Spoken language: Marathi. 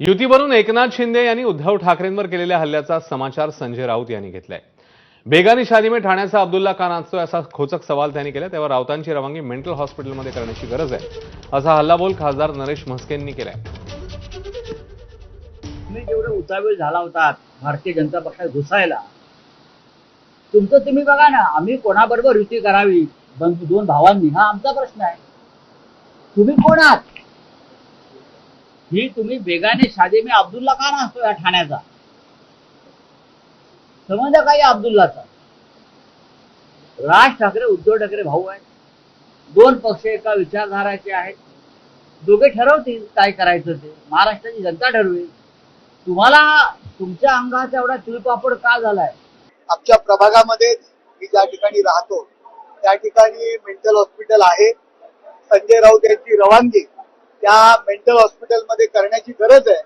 युतीवरून एकनाथ शिंदे यांनी उद्धव ठाकरेंवर केलेल्या हल्ल्याचा समाचार संजय राऊत यांनी घेतलाय. बेगानी शादी में ठाण्याचा अब्दुल्ला का नाचतोय असा खोचक सवाल त्यांनी केला तेव्हा राऊतांची रवानगी मेंटल हॉस्पिटलमध्ये करण्याची गरज आहे असा हल्लाबोल खासदार नरेश म्हस्केंनी केलाय. तुम्ही जेवढे उतावीळ झाला होता भारतीय जनता पक्षात घुसायला तुमचं तुम्ही बघा ना आम्ही कोणाबरोबर युती करावी दोन भावांनी हा आमचा प्रश्न आहे. तुम्ही कोण आहात? ही तुम्ही बेगाने शादी मी अब्दुल्ला का नसतो या ठाण्याचा? संबंध काय अब्दुल्लाचा? राज ठाकरे उद्धव ठाकरे भाऊ आहेत. दोन पक्ष एका विचारधाराचे आहेत. दोघे ठरवतील काय करायचं ते. महाराष्ट्राची जनता ठरवेल. तुम्हाला तुमच्या अंगाचा एवढा तिळपापड का झालाय? आमच्या प्रभागामध्ये मी ज्या ठिकाणी राहतो त्या ठिकाणी मेंटल हॉस्पिटल आहे. संजय राऊत यांची रवानगी. त्या मेंटल हॉस्पिटलमध्ये करण्याची गरज आहे.